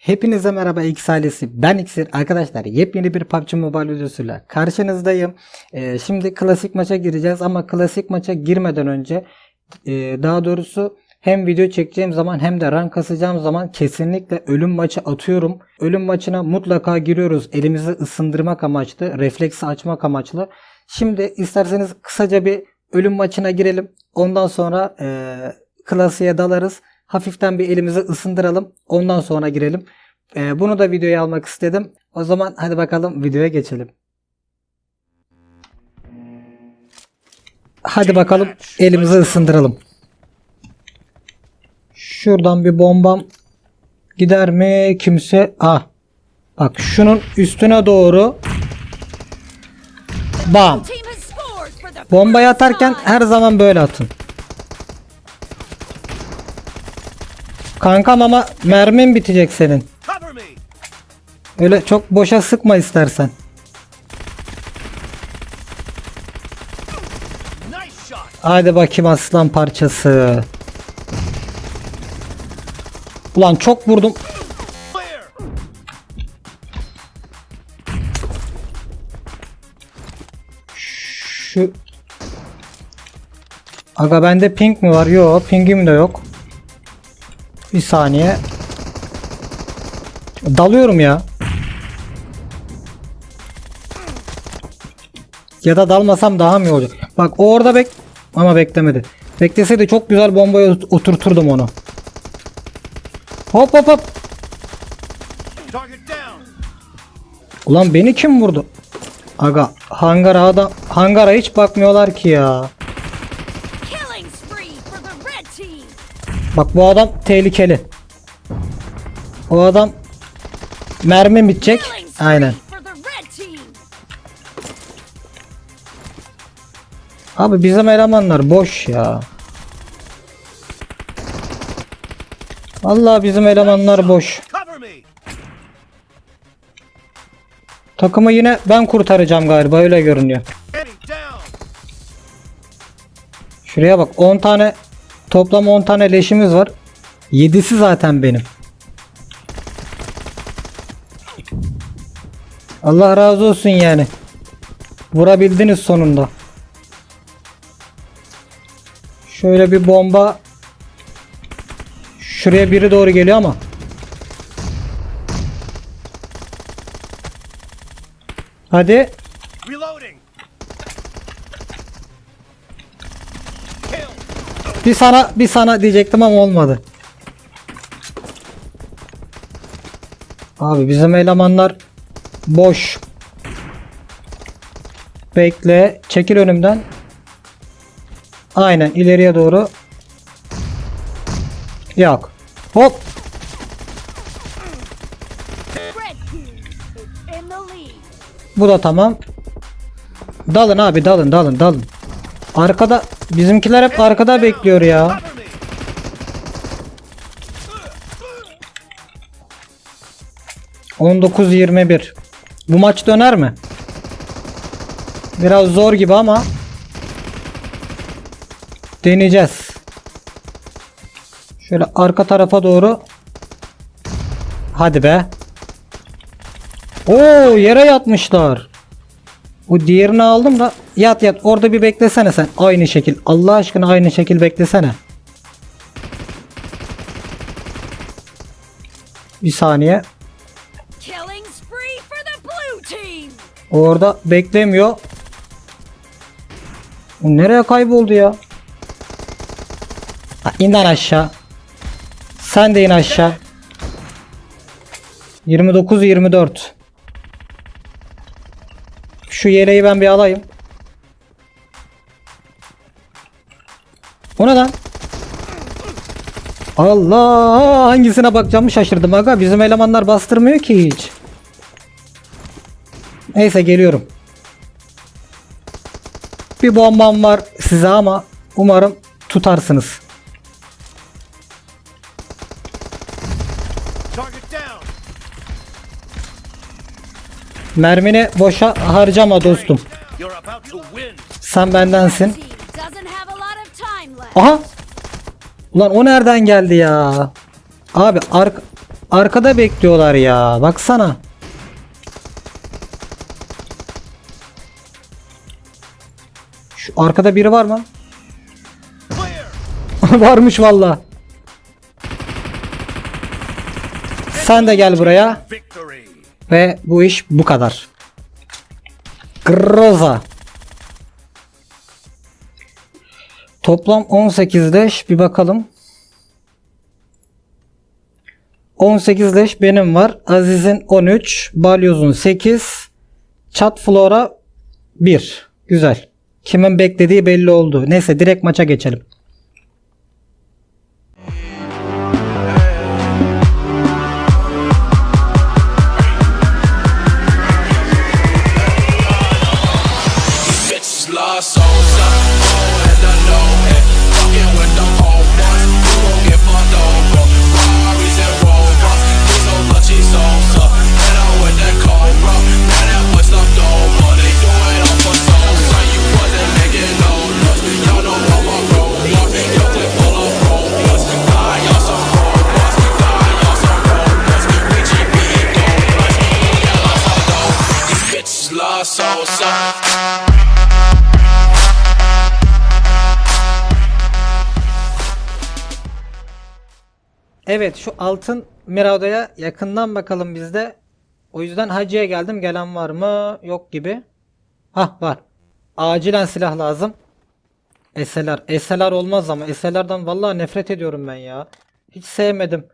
Hepinize merhaba X ailesi. Ben Xir. Arkadaşlar yepyeni bir PUBG Mobile videosuyla karşınızdayım. Ee, şimdi klasik maça gireceğiz ama klasik maça girmeden önce e, daha doğrusu hem video çekeceğim zaman hem de rank kasacağım zaman kesinlikle ölüm maçı atıyorum. Ölüm maçına mutlaka giriyoruz. Elimizi ısındırmak amaçlı, refleksi açmak amaçlı. Şimdi isterseniz kısaca bir ölüm maçına girelim. Ondan sonra e, klasiğe dalarız. Hafiften bir elimizi ısındıralım. Ondan sonra girelim. E, bunu da videoya almak istedim. O zaman hadi bakalım videoya geçelim. Hadi bakalım elimizi ısındıralım. Şuradan bir bombam gider mi kimse? Ah. Bak şunun üstüne doğru bam. Bombayı atarken her zaman böyle atın. Kankam ama mermin bitecek senin. Öyle çok boşa sıkma istersen. Hadi bakayım aslan parçası. Ulan çok vurdum. Şu Aga bende ping mi var? Yok, pingim de yok. Bir saniye. Dalıyorum ya. Ya da dalmasam daha mı olacak? Bak o orada bek ama beklemedi. Bekleseydi çok güzel bombaya ot- oturturdum onu. Hop hop hop. Ulan beni kim vurdu? Aga hangara adam hangara hiç bakmıyorlar ki ya. Bak bu adam tehlikeli. O adam mermi bitecek. Aynen. Abi bizim elemanlar boş ya. Vallahi bizim elemanlar boş. Takımı yine ben kurtaracağım galiba öyle görünüyor. Şuraya bak 10 tane toplam 10 tane leşimiz var. 7'si zaten benim. Allah razı olsun yani. Vurabildiniz sonunda. Şöyle bir bomba Şuraya biri doğru geliyor ama. Hadi. Bir sana bir sana diyecektim ama olmadı. Abi bizim elemanlar boş. Bekle. Çekil önümden. Aynen ileriye doğru. Yok. Hop. Bu da tamam. Dalın abi dalın dalın dalın. Arkada bizimkiler hep arkada bekliyor ya. On dokuz yirmi bir. Bu maç döner mi? Biraz zor gibi ama deneyeceğiz. Şöyle arka tarafa doğru. Hadi be. Oo yere yatmışlar. O diğerini aldım da yat yat orada bir beklesene sen. Aynı şekil. Allah aşkına aynı şekil beklesene. Bir saniye. Orada beklemiyor. Nereye kayboldu ya? Ha, in lan aşağı. Sen de in aşağı. 29 24. Şu yeleği ben bir alayım. O ne lan? Allah hangisine bakacağımı şaşırdım aga. Bizim elemanlar bastırmıyor ki hiç. Neyse geliyorum. Bir bombam var size ama umarım tutarsınız. Mermini boşa harcama dostum. Sen bendensin. Aha! Ulan o nereden geldi ya? Abi ark arkada bekliyorlar ya. Baksana. Şu arkada biri var mı? Varmış valla. Sen de gel buraya. Ve bu iş bu kadar. Groza. Toplam 18 leş bir bakalım. 18 leş benim var. Aziz'in 13, Balyoz'un 8, Chat Flora 1. Güzel. Kimin beklediği belli oldu. Neyse direkt maça geçelim. Evet şu altın Mirado'ya yakından bakalım biz de. O yüzden hacıya geldim. Gelen var mı? Yok gibi. Hah var. Acilen silah lazım. SLR. SLR olmaz ama. SLR'dan vallahi nefret ediyorum ben ya. Hiç sevmedim.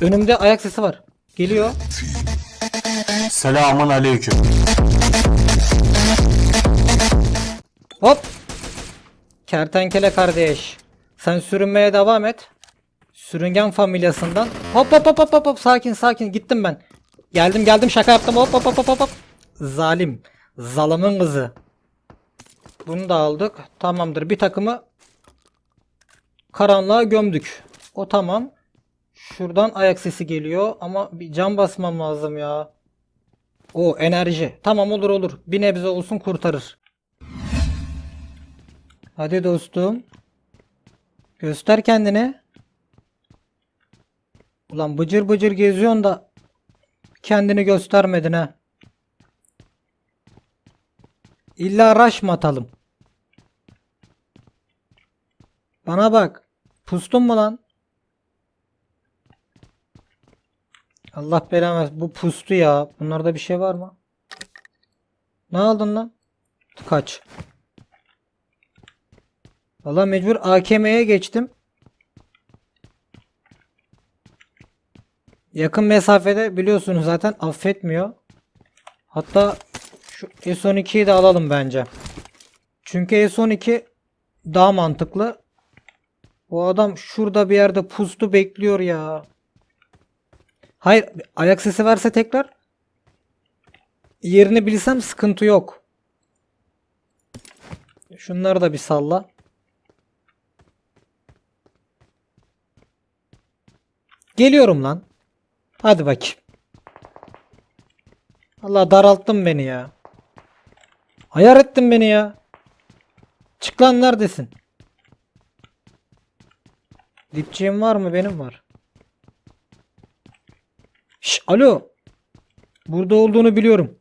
Önümde ayak sesi var. Geliyor. Selamun aleyküm. Hop. Kertenkele kardeş. Sen sürünmeye devam et. Sürüngen familyasından. Hop hop hop hop hop hop sakin sakin gittim ben. Geldim geldim şaka yaptım hop hop hop hop hop. Zalim. Zalımın kızı. Bunu da aldık. Tamamdır. Bir takımı karanlığa gömdük. O tamam. Şuradan ayak sesi geliyor ama bir cam basmam lazım ya. O enerji. Tamam olur olur. Bir nebze olsun kurtarır. Hadi dostum. Göster kendini. Ulan bıcır bıcır geziyorsun da kendini göstermedin ha. İlla rush mı atalım? Bana bak. Pustun mu lan? Allah versin. Bu pustu ya. Bunlarda bir şey var mı? Ne aldın lan? Kaç. Valla mecbur AKM'ye geçtim. Yakın mesafede biliyorsunuz zaten affetmiyor. Hatta şu S12'yi de alalım bence. Çünkü S12 daha mantıklı. Bu adam şurada bir yerde pustu bekliyor ya. Hayır ayak sesi verse tekrar yerini bilsem sıkıntı yok. Şunları da bir salla. Geliyorum lan. Hadi bakayım. Allah daralttın beni ya. Ayar ettin beni ya. Çık lan neredesin? Dipçiğim var mı? Benim var. Şş, alo. Burada olduğunu biliyorum.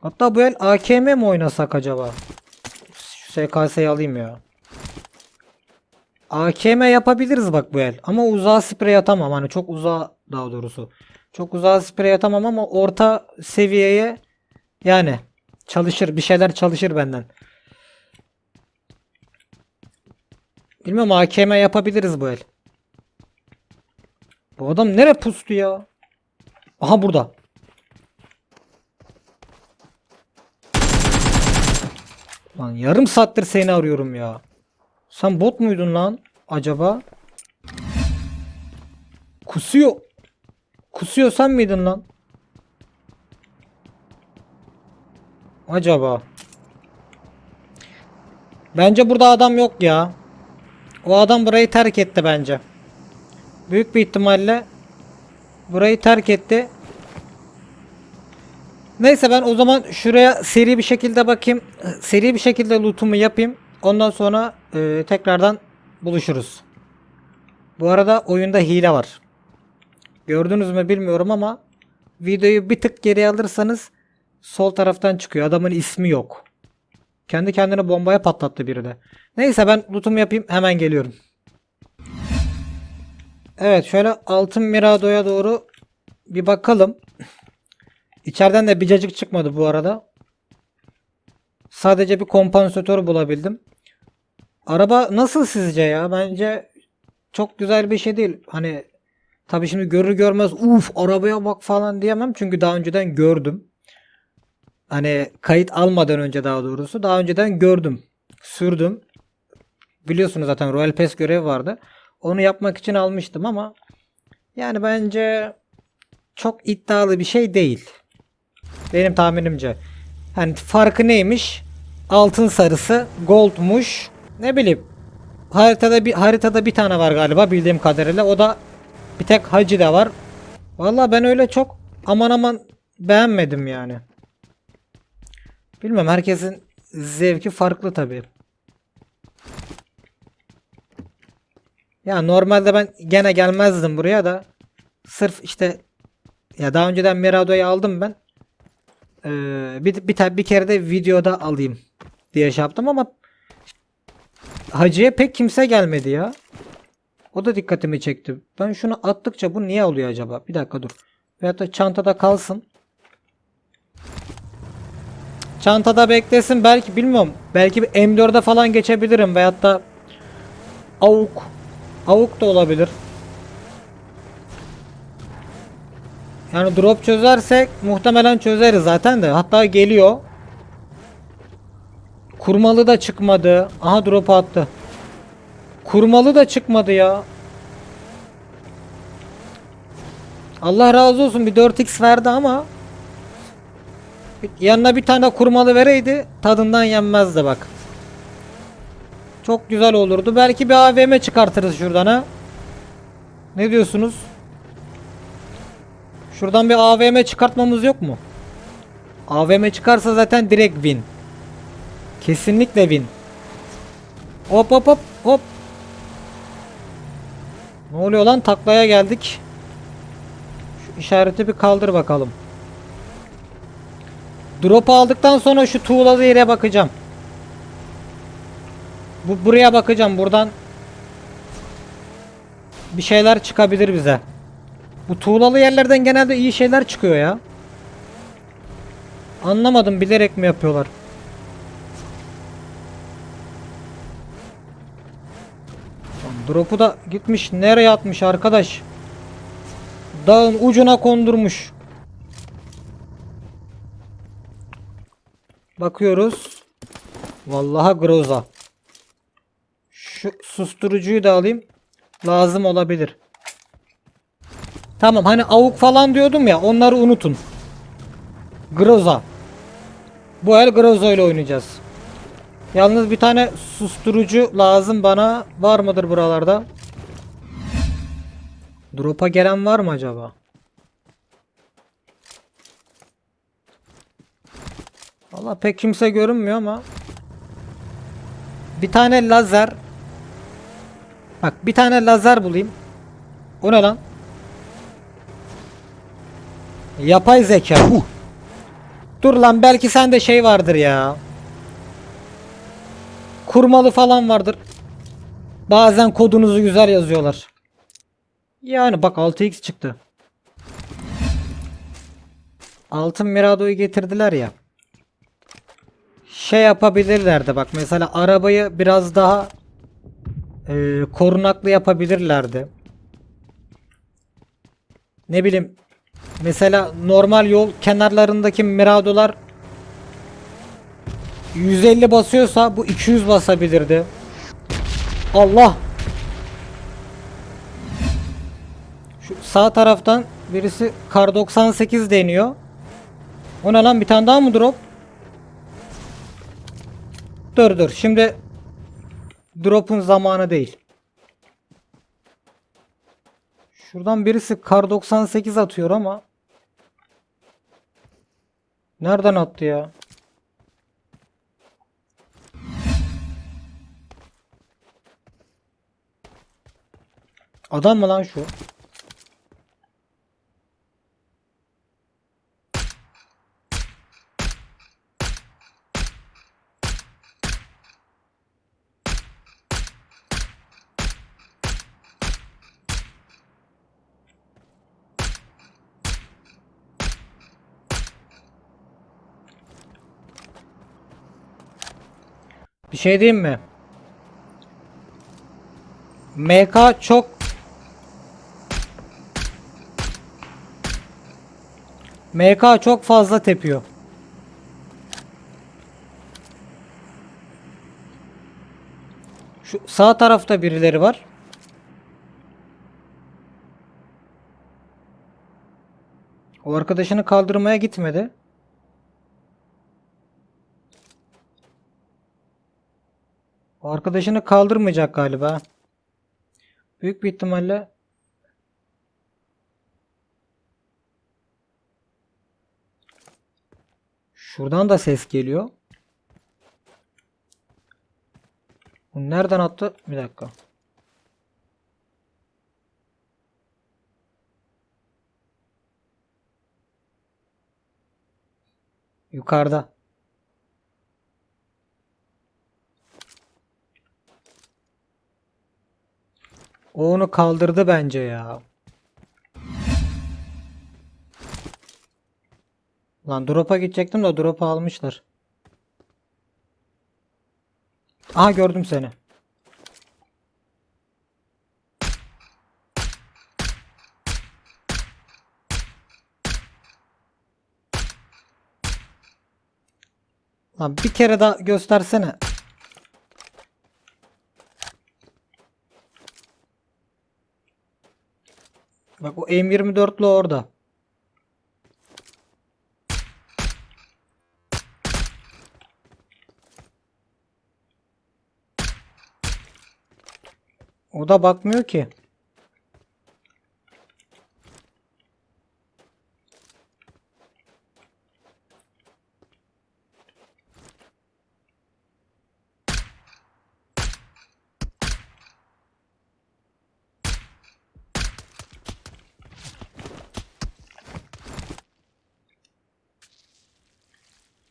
Hatta bu el AKM mi oynasak acaba? Şu SKS'yi alayım ya. AKM yapabiliriz bak bu el. Ama uzağa sprey atamam. Hani çok uzağa daha doğrusu. Çok uzağa sprey atamam ama orta seviyeye yani çalışır. Bir şeyler çalışır benden. Bilmiyorum AKM yapabiliriz bu el. Bu adam nere pustu ya? Aha burada. Lan yarım saattir seni arıyorum ya. Sen bot muydun lan acaba? Kusuyor. Kusuyor sen miydin lan? Acaba. Bence burada adam yok ya. O adam burayı terk etti bence. Büyük bir ihtimalle burayı terk etti. Neyse ben o zaman şuraya seri bir şekilde bakayım. Seri bir şekilde lootumu yapayım. Ondan sonra e, tekrardan buluşuruz. Bu arada oyunda hile var. Gördünüz mü bilmiyorum ama videoyu bir tık geri alırsanız sol taraftan çıkıyor. Adamın ismi yok. Kendi kendine bombaya patlattı biri de. Neyse ben lootumu yapayım hemen geliyorum. Evet şöyle altın miradoya doğru bir bakalım. İçeriden de bir cacık çıkmadı bu arada. Sadece bir kompansatör bulabildim. Araba nasıl sizce ya? Bence çok güzel bir şey değil. Hani tabii şimdi görür görmez uf arabaya bak falan diyemem. Çünkü daha önceden gördüm. Hani kayıt almadan önce daha doğrusu. Daha önceden gördüm. Sürdüm. Biliyorsunuz zaten Royal Pass görevi vardı. Onu yapmak için almıştım ama yani bence çok iddialı bir şey değil. Benim tahminimce. Hani farkı neymiş? Altın sarısı goldmuş. Ne bileyim. Haritada bir haritada bir tane var galiba bildiğim kadarıyla. O da bir tek hacı da var. Vallahi ben öyle çok aman aman beğenmedim yani. Bilmem herkesin zevki farklı tabii. Ya normalde ben gene gelmezdim buraya da sırf işte ya daha önceden Mirado'yu aldım ben. Ee, bir, bir, ta- bir kere de videoda alayım diye şey yaptım ama Hacı'ya pek kimse gelmedi ya. O da dikkatimi çekti. Ben şunu attıkça bu niye oluyor acaba? Bir dakika dur. Veyahut da çantada kalsın. Çantada beklesin belki bilmiyorum. Belki bir M4'e falan geçebilirim veyahut da AUK. AUK da olabilir. Yani drop çözersek muhtemelen çözeriz zaten de. Hatta geliyor. Kurmalı da çıkmadı. Aha drop attı. Kurmalı da çıkmadı ya. Allah razı olsun bir 4x verdi ama yanına bir tane kurmalı vereydi tadından yenmezdi bak. Çok güzel olurdu. Belki bir AVM çıkartırız şuradan ha. Ne diyorsunuz? Şuradan bir AVM çıkartmamız yok mu? AVM çıkarsa zaten direkt win. Kesinlikle win. Hop hop hop hop. Ne oluyor lan? Taklaya geldik. Şu işareti bir kaldır bakalım. Drop aldıktan sonra şu tuğlalı yere bakacağım. Bu buraya bakacağım. Buradan bir şeyler çıkabilir bize. Bu tuğlalı yerlerden genelde iyi şeyler çıkıyor ya. Anlamadım bilerek mi yapıyorlar? Drop'u da gitmiş nereye atmış arkadaş? Dağın ucuna kondurmuş. Bakıyoruz. Vallahi groza. Şu susturucuyu da alayım. Lazım olabilir. Tamam hani avuk falan diyordum ya onları unutun. Groza. Bu el Groza ile oynayacağız. Yalnız bir tane susturucu lazım bana. Var mıdır buralarda? Drop'a gelen var mı acaba? Valla pek kimse görünmüyor ama. Bir tane lazer. Bak bir tane lazer bulayım. O ne lan? Yapay zeka. Dur lan belki sende şey vardır ya. Kurmalı falan vardır. Bazen kodunuzu güzel yazıyorlar. Yani bak 6x çıktı. Altın Mirado'yu getirdiler ya. Şey yapabilirlerdi bak mesela arabayı biraz daha e, korunaklı yapabilirlerdi. Ne bileyim mesela normal yol kenarlarındaki Mirado'lar 150 basıyorsa bu 200 basabilirdi. Allah. Şu sağ taraftan birisi kar 98 deniyor. O ne lan bir tane daha mı drop? Dur dur şimdi drop'un zamanı değil. Şuradan birisi kar 98 atıyor ama Nereden attı ya? Adam mı lan şu? Bir şey diyeyim mi? MK çok MK çok fazla tepiyor. Şu sağ tarafta birileri var. O arkadaşını kaldırmaya gitmedi. O arkadaşını kaldırmayacak galiba. Büyük bir ihtimalle Şuradan da ses geliyor. Bu nereden attı? Bir dakika. Yukarıda. O onu kaldırdı bence ya. Lan drop'a gidecektim de drop'u almışlar. Aha gördüm seni. Lan bir kere daha göstersene. Bak o M24'lü orada. O da bakmıyor ki.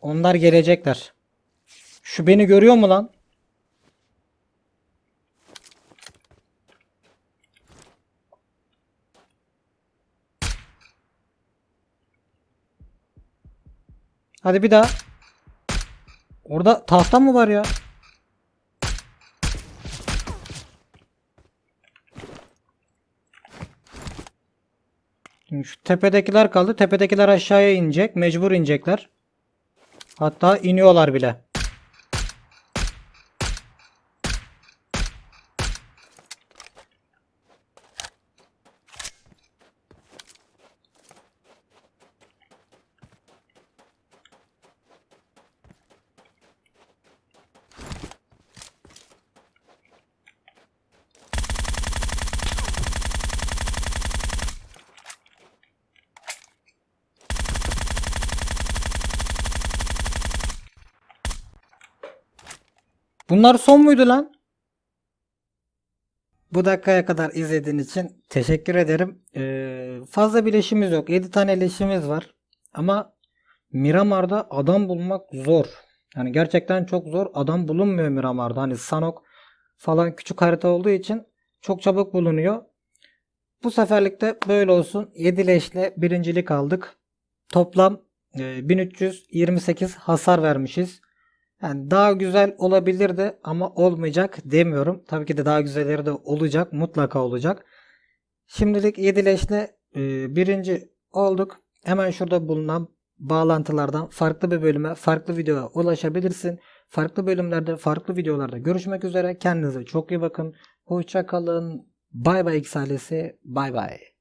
Onlar gelecekler. Şu beni görüyor mu lan? Hadi bir daha. Orada tahta mı var ya? Şu tepedekiler kaldı. Tepedekiler aşağıya inecek. Mecbur inecekler. Hatta iniyorlar bile. Bunlar son muydu lan? Bu dakikaya kadar izlediğin için teşekkür ederim. Ee, fazla bir leşimiz yok. 7 tane leşimiz var. Ama Miramar'da adam bulmak zor. Yani gerçekten çok zor. Adam bulunmuyor Miramar'da. Hani Sanok falan küçük harita olduğu için çok çabuk bulunuyor. Bu seferlikte böyle olsun. 7 leşle birincilik aldık. Toplam e, 1328 hasar vermişiz. Yani daha güzel olabilirdi ama olmayacak demiyorum. Tabii ki de daha güzelleri de olacak. Mutlaka olacak. Şimdilik 7 leşle e, birinci olduk. Hemen şurada bulunan bağlantılardan farklı bir bölüme, farklı videoya ulaşabilirsin. Farklı bölümlerde, farklı videolarda görüşmek üzere. Kendinize çok iyi bakın. Hoşça kalın. Bay bay X ailesi. Bay bay.